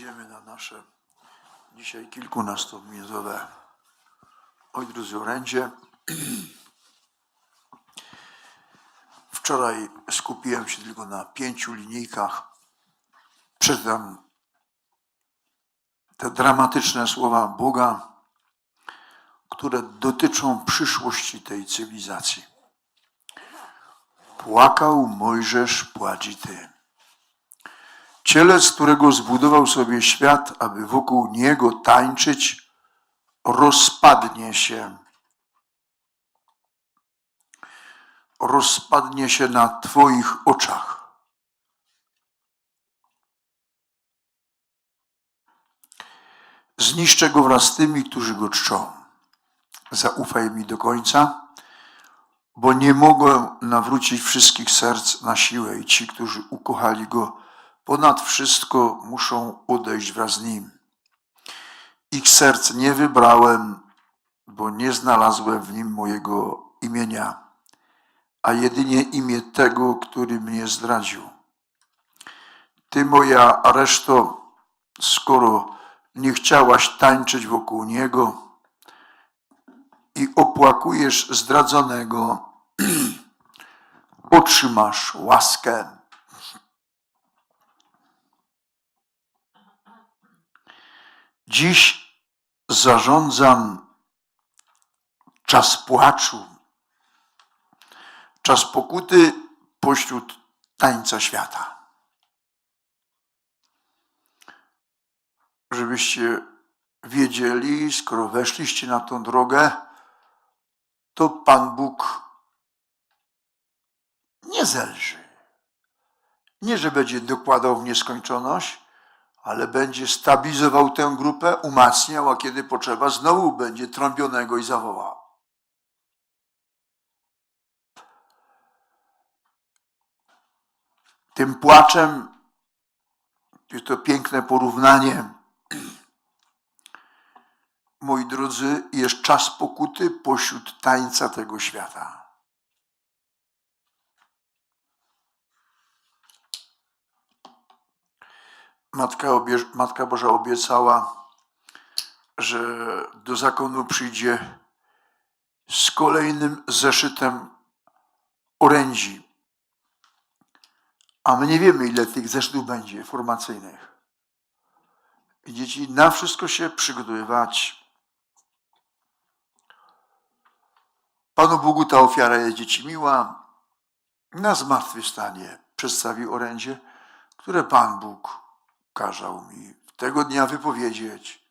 Idziemy na nasze dzisiaj kilkunastominutowe Oj drodzy orędzie. Wczoraj skupiłem się tylko na pięciu linijkach. Przeczytam te dramatyczne słowa Boga, które dotyczą przyszłości tej cywilizacji. Płakał Mojżesz, płacz i ty. Cielec, którego zbudował sobie świat, aby wokół niego tańczyć, rozpadnie się. Rozpadnie się na Twoich oczach. Zniszczę go wraz z tymi, którzy go czczą. Zaufaj mi do końca, bo nie mogę nawrócić wszystkich serc na siłę i ci, którzy ukochali go, ponad wszystko muszą odejść wraz z nim. Ich serc nie wybrałem, bo nie znalazłem w nim mojego imienia, a jedynie imię tego, który mnie zdradził. Ty, moja reszto, skoro nie chciałaś tańczyć wokół niego i opłakujesz zdradzonego, otrzymasz łaskę. Dziś zarządzam czas płaczu, czas pokuty pośród tańca świata. Żebyście wiedzieli, skoro weszliście na tą drogę, to Pan Bóg nie zelży. Nie, że będzie dokładał w nieskończoność, ale będzie stabilizował tę grupę, umacniał, a kiedy potrzeba, znowu będzie trąbionego i zawołał. Tym płaczem, jest to piękne porównanie, moi drodzy, jest czas pokuty pośród tańca tego świata. Matka, obie, Matka Boża obiecała, że do zakonu przyjdzie z kolejnym zeszytem orędzi. A my nie wiemy, ile tych zeszytów będzie formacyjnych. I dzieci na wszystko się przygotowywać. Panu Bogu ta ofiara jest dzieci miła. Na zmartwychwstanie przedstawi orędzie, które Pan Bóg kazał mi tego dnia wypowiedzieć.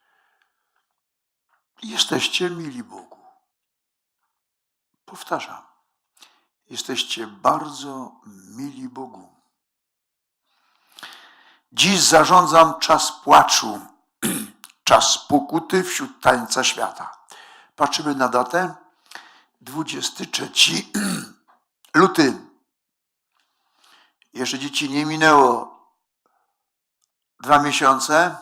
Jesteście mili Bogu. Powtarzam. Jesteście bardzo mili Bogu. Dziś zarządzam czas płaczu, czas pokuty wśród tańca świata. Patrzymy na datę. 23 luty. Jeszcze dzieci nie minęło dwa miesiące.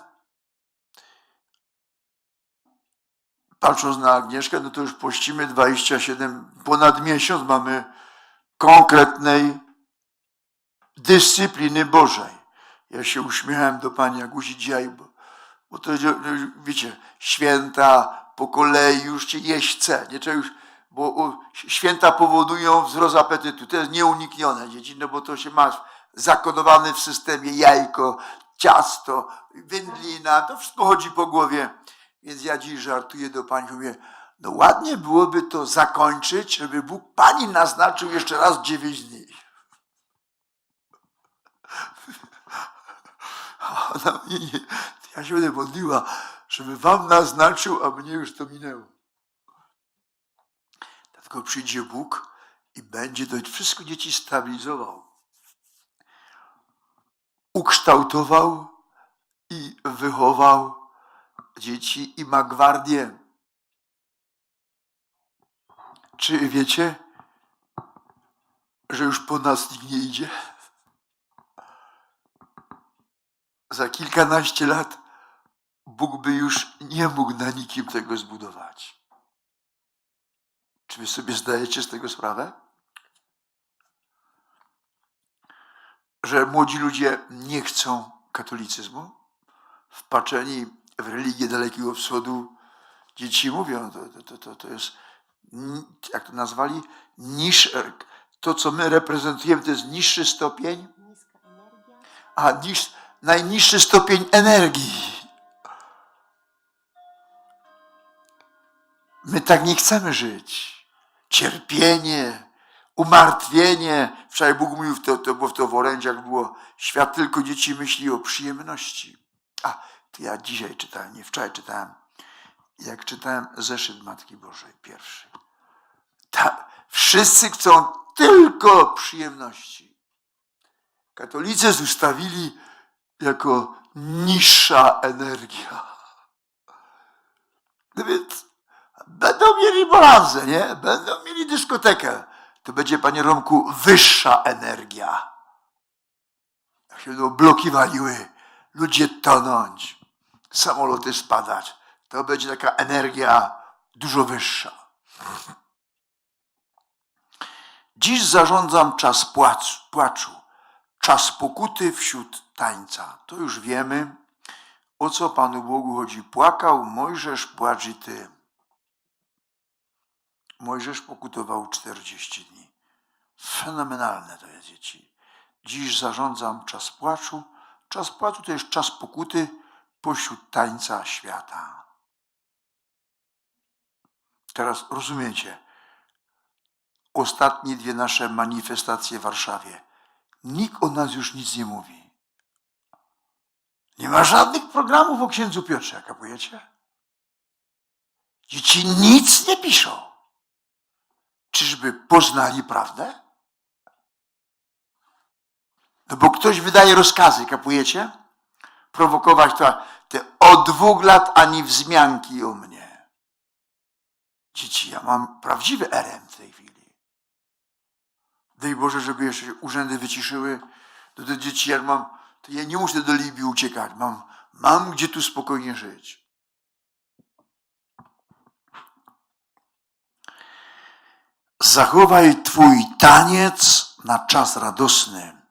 Patrząc na Agnieszkę, no to już pościmy 27, ponad miesiąc mamy konkretnej dyscypliny Bożej. Ja się uśmiechałem do pani Agusi dzisiaj, bo, bo to, wiecie, święta po kolei już się jeść chce. Nie trzeba już, bo święta powodują wzrost apetytu. To jest nieuniknione, dzieci, no bo to się ma zakodowane w systemie jajko, ciasto, wędlina, to wszystko chodzi po głowie. Więc ja dziś żartuję do pani, mówię, no ładnie byłoby to zakończyć, żeby Bóg pani naznaczył jeszcze raz dziewięć dni. Ona mnie nie, ja się będę modliła, żeby wam naznaczył, a mnie już to minęło. Dlatego przyjdzie Bóg i będzie to wszystko dzieci stabilizował, ukształtował i wychował dzieci i ma gwardię. Czy wiecie, że już po nas nikt nie idzie? Za kilkanaście lat Bóg by już nie mógł na nikim tego zbudować. Czy wy sobie zdajecie z tego sprawę? Że młodzi ludzie nie chcą katolicyzmu? wpaczeni w religię Dalekiego Wschodu, dzieci mówią, to, to, to, to, to jest, jak to nazwali, niż, to co my reprezentujemy, to jest niższy stopień, a niż, najniższy stopień energii. My tak nie chcemy żyć. Cierpienie, umartwienie. Wczoraj Bóg mówił, to, to, bo w to w orędziach było, świat tylko dzieci myśli o przyjemności. A, to ja dzisiaj czytałem, nie wczoraj czytałem, jak czytałem zeszyt Matki Bożej pierwszy. Ta, wszyscy chcą tylko przyjemności. Katolicy zostawili jako niższa energia. No więc będą mieli balanzę, nie? Będą mieli dyskotekę. To będzie, panie Romku, wyższa energia. Jak się będą bloki waliły, ludzie tonąć, samoloty spadać, to będzie taka energia dużo wyższa. Dziś zarządzam czas płacz, płaczu, czas pokuty wśród tańca. To już wiemy, o co Panu Bogu chodzi. Płakał Mojżesz, płacz i ty. Mojżesz pokutował 40 dni. Fenomenalne to jest, dzieci. Dziś zarządzam czas płaczu. Czas płaczu to jest czas pokuty pośród tańca świata. Teraz rozumiecie, ostatnie dwie nasze manifestacje w Warszawie. Nikt o nas już nic nie mówi. Nie ma żadnych programów o księdzu Piotrze, kapujecie? Dzieci nic nie piszą. Czyżby poznali prawdę? No bo ktoś wydaje rozkazy, kapujecie? Prowokować to, te od dwóch lat ani wzmianki o mnie. Dzieci, ja mam prawdziwy RM w tej chwili. Daj Boże, żeby jeszcze urzędy wyciszyły. To te dzieci, jak mam, to ja nie muszę do Libii uciekać. Mam, mam gdzie tu spokojnie żyć. Zachowaj Twój taniec na czas radosny,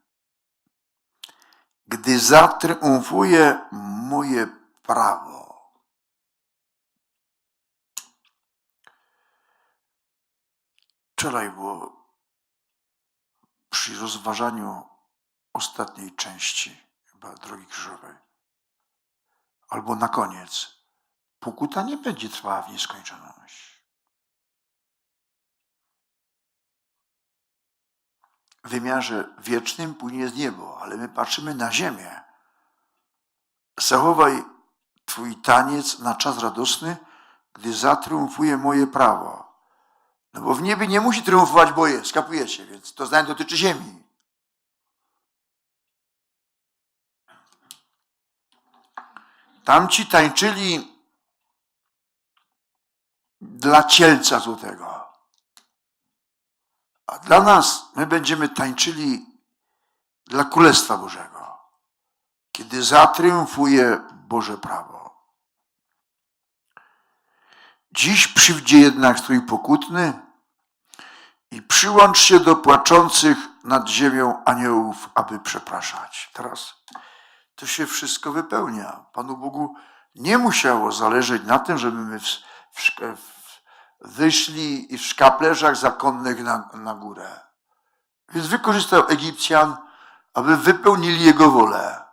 gdy zatriumfuje moje prawo. Wczoraj było przy rozważaniu ostatniej części chyba Drogi Krzyżowej, albo na koniec, pokuta nie będzie trwała w nieskończoność. Wymiarze wiecznym płynie z niebo, ale my patrzymy na ziemię. Zachowaj Twój taniec na czas radosny, gdy zatriumfuje moje prawo. No bo w niebie nie musi triumfować boje, skapujecie, więc to zdanie dotyczy ziemi. Tamci tańczyli dla cielca złotego. A dla nas my będziemy tańczyli dla Królestwa Bożego, kiedy zatriumfuje Boże prawo. Dziś przywdzie jednak strój pokutny i przyłącz się do płaczących nad ziemią aniołów, aby przepraszać. Teraz to się wszystko wypełnia. Panu Bogu nie musiało zależeć na tym, żeby my w, w, w, wyszli w szkaplerzach zakonnych na, na górę. Więc wykorzystał Egipcjan, aby wypełnili jego wolę.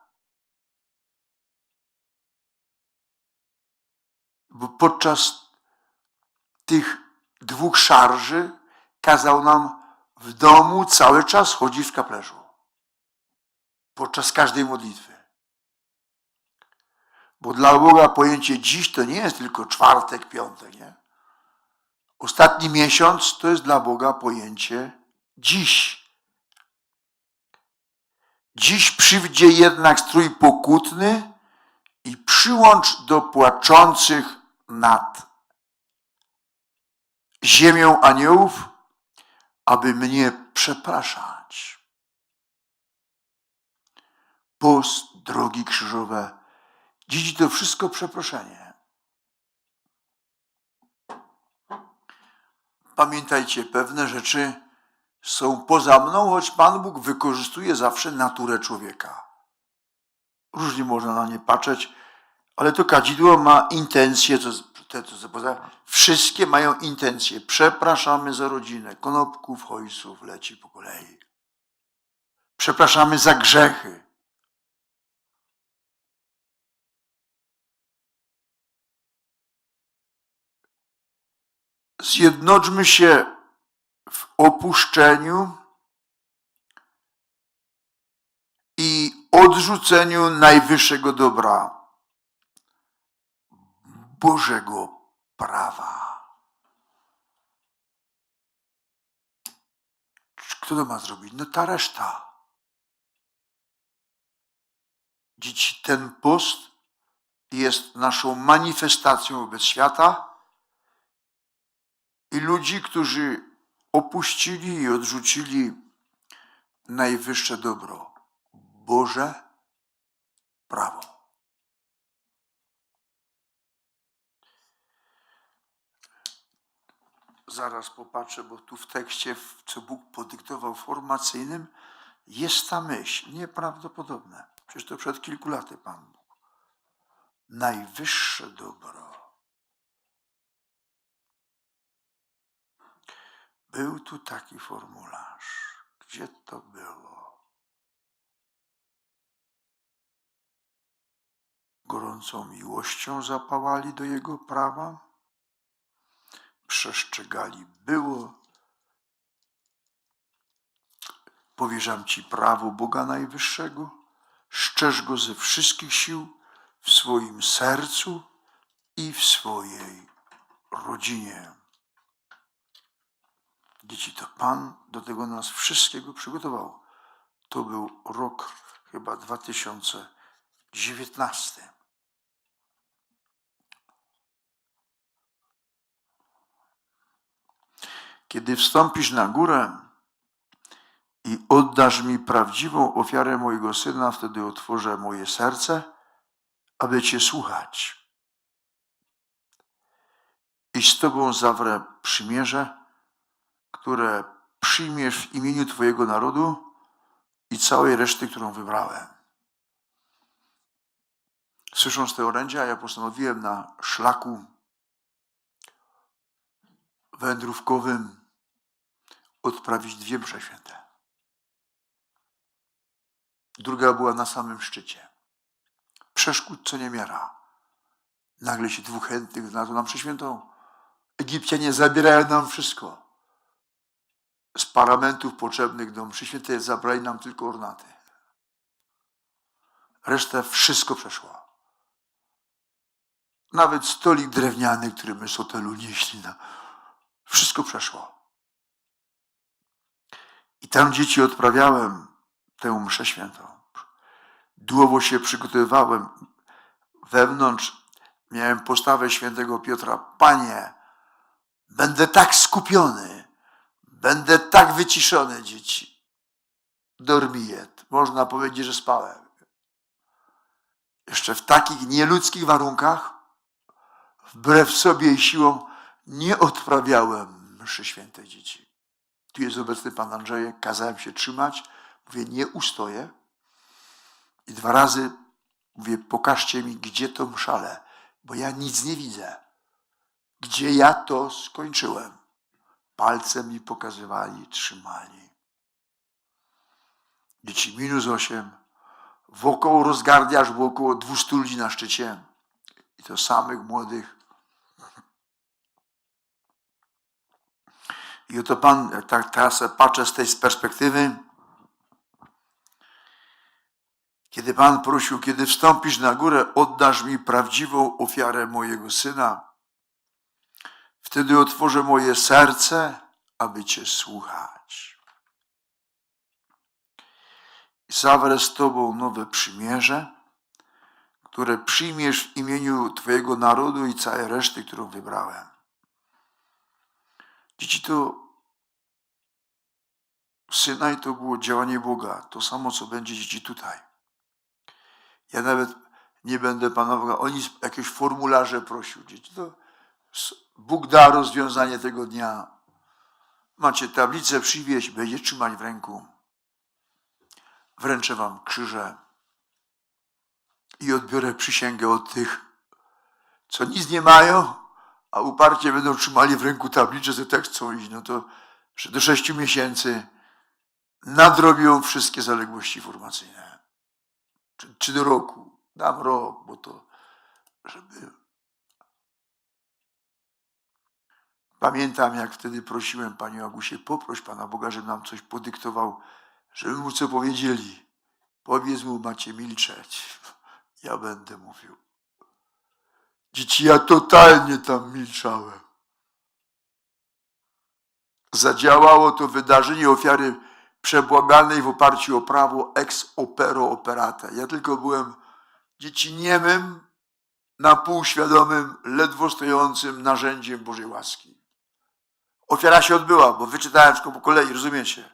Bo podczas tych dwóch szarży kazał nam w domu cały czas chodzić w kaplerzu. Podczas każdej modlitwy. Bo dla Boga pojęcie dziś to nie jest tylko czwartek, piątek, nie? Ostatni miesiąc to jest dla Boga pojęcie dziś. Dziś przywdzie jednak strój pokutny i przyłącz do płaczących nad ziemią aniołów, aby mnie przepraszać. Post, drogi krzyżowe, dziś to wszystko przeproszenie. Pamiętajcie, pewne rzeczy są poza mną, choć Pan Bóg wykorzystuje zawsze naturę człowieka. Różnie można na nie patrzeć. Ale to kadzidło ma intencje, to, te, to, poza, wszystkie mają intencje. Przepraszamy za rodzinę. Konopków, hojsów leci po kolei. Przepraszamy za grzechy. Zjednoczmy się w opuszczeniu i odrzuceniu najwyższego dobra Bożego prawa. Kto to ma zrobić? No ta reszta. Dzieci, ten post jest naszą manifestacją wobec świata i ludzi, którzy opuścili i odrzucili najwyższe dobro Boże prawo. Zaraz popatrzę, bo tu w tekście, co Bóg podyktował formacyjnym, jest ta myśl. Nieprawdopodobne. Przecież to przed kilku laty Pan Bóg. Najwyższe dobro. Był tu taki formularz. Gdzie to było? Gorącą miłością zapałali do Jego prawa, przestrzegali było. Powierzam Ci prawo Boga Najwyższego, szczerz Go ze wszystkich sił w swoim sercu i w swojej rodzinie. Dzieci, to Pan do tego nas wszystkiego przygotował. To był rok chyba 2019. Kiedy wstąpisz na górę i oddasz mi prawdziwą ofiarę mojego syna, wtedy otworzę moje serce, aby Cię słuchać. I z Tobą zawrę przymierze, które przyjmiesz w imieniu Twojego narodu i całej reszty, którą wybrałem. Słysząc te orędzia, ja postanowiłem na szlaku wędrówkowym odprawić dwie msze święte. Druga była na samym szczycie. Przeszkód co niemiara. Nagle się dwóch chętnych znalazło nam mszę świętą. Egipcianie zabierają nam wszystko. Z paramentów potrzebnych do mszy świętej zabrali nam tylko ornaty. Resztę wszystko przeszło. Nawet stolik drewniany, który my z hotelu nieśli, na... wszystko przeszło. I tam dzieci odprawiałem tę mszę świętą. Długo się przygotowywałem. Wewnątrz miałem postawę świętego Piotra. Panie, będę tak skupiony, będę tak wyciszony, dzieci. Dormijet. Można powiedzieć, że spałem. Jeszcze w takich nieludzkich warunkach, wbrew sobie i siłom, nie odprawiałem mszy świętej dzieci. Tu jest obecny pan Andrzejek, kazałem się trzymać. Mówię, nie ustoję. I dwa razy mówię, pokażcie mi, gdzie to mszale, bo ja nic nie widzę. Gdzie ja to skończyłem? Palcem mi pokazywali, trzymali. Dzieci minus osiem. Wokoło rozgardiasz było około 200 ludzi na szczycie. I to samych młodych. I oto Pan, tak teraz patrzę z tej perspektywy, kiedy Pan prosił, kiedy wstąpisz na górę, oddasz mi prawdziwą ofiarę mojego syna. Wtedy otworzę moje serce, aby Cię słuchać. I zawrę z Tobą nowe przymierze, które przyjmiesz w imieniu Twojego narodu i całej reszty, którą wybrałem. Dzieci to Synaj to było działanie Boga, to samo, co będzie dzieci tutaj. Ja nawet nie będę panował, oni jakieś formularze prosił dzieci. To Bóg da rozwiązanie tego dnia. Macie tablicę, przywieźć, będzie trzymać w ręku. Wręczę wam krzyże i odbiorę przysięgę od tych, co nic nie mają, a uparcie będą trzymali w ręku tabliczę, że tak chcą iść, no to do sześciu miesięcy nadrobią wszystkie zaległości formacyjne. Czy, czy do roku. Dam rok, bo to, żeby... Pamiętam, jak wtedy prosiłem Panią Agusie, poproś Pana Boga, żeby nam coś podyktował, żeby mu co powiedzieli. Powiedz mu, macie milczeć. Ja będę mówił. Dzieci, ja totalnie tam milczałem. Zadziałało to wydarzenie ofiary przebłagalnej w oparciu o prawo ex opero operate. Ja tylko byłem dzieci niemym, na pół świadomym, ledwo stojącym narzędziem Bożej łaski. Ofiara się odbyła, bo wyczytałem wszystko po kolei, rozumiecie?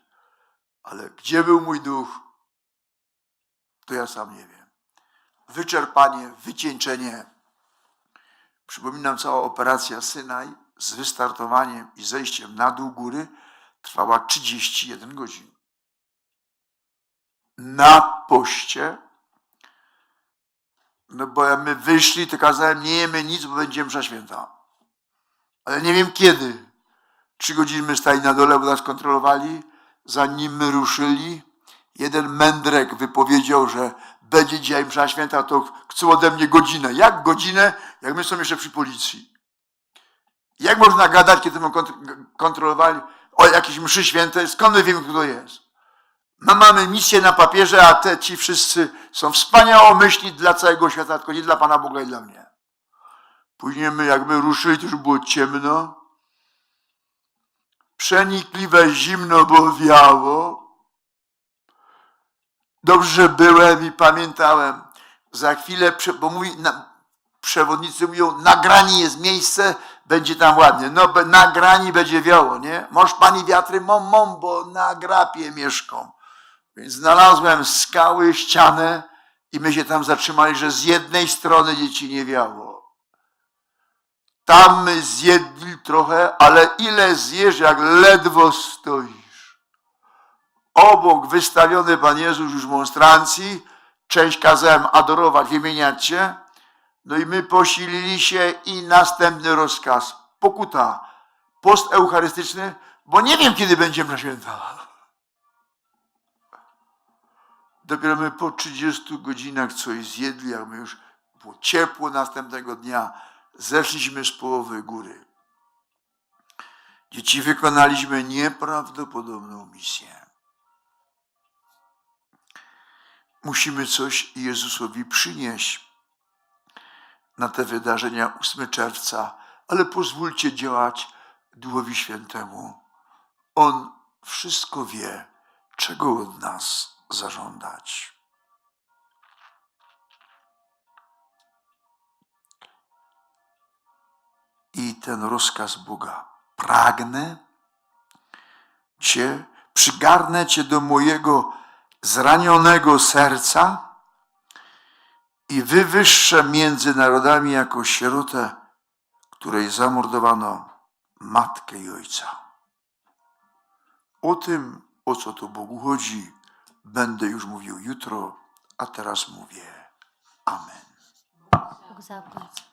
Ale gdzie był mój duch, to ja sam nie wiem. Wyczerpanie, wycieńczenie. Przypominam, cała operacja Synaj z wystartowaniem i zejściem na dół góry trwała 31 godzin. Na poście, no bo jak my wyszli, to kazałem, nie jemy nic, bo będzie msza święta. Ale nie wiem kiedy. Trzy godziny stali na dole, bo nas kontrolowali. Zanim my ruszyli, jeden mędrek wypowiedział, że będzie dzisiaj msza święta, to chcą ode mnie godzinę. Jak godzinę, jak my są jeszcze przy policji? Jak można gadać, kiedy my kont- kontrolowali o jakiejś mszy świętej? Skąd my wiemy, kto to jest? My mamy misję na papierze, a te ci wszyscy są wspaniałomyślni dla całego świata, tylko nie dla Pana Boga i dla mnie. Później my, jak my ruszyli, to już było ciemno. Przenikliwe zimno, bo wiało. Dobrze byłem i pamiętałem. Za chwilę, bo mówi, na, przewodnicy mówią, na grani jest miejsce, będzie tam ładnie. No, na grani będzie wiało, nie? Moż pani wiatry, mom, mom, bo na grapie mieszkam. Więc znalazłem skały, ścianę i my się tam zatrzymali, że z jednej strony dzieci nie wiało. Tam zjedli trochę, ale ile zjesz, jak ledwo stoisz. Obok wystawiony Pan Jezus już w monstrancji, część kazałem adorować, wymieniać się, no i my posilili się i następny rozkaz. Pokuta, post eucharystyczny, bo nie wiem, kiedy będzie msza święta. Dopiero my po 30 godzinach coś zjedli, jak my już było ciepło następnego dnia, zeszliśmy z połowy góry. Dzieci wykonaliśmy nieprawdopodobną misję. Musimy coś Jezusowi przynieść na te wydarzenia 8 czerwca, ale pozwólcie działać Duchowi Świętemu. On wszystko wie, czego od nas zażądać. I ten rozkaz Boga. Pragnę Cię, przygarnę Cię do mojego zranionego serca i wywyższę między narodami jako sierotę, której zamordowano matkę i ojca. O tym, o co tu Bogu chodzi, będę już mówił jutro, a teraz mówię Amen. Bóg.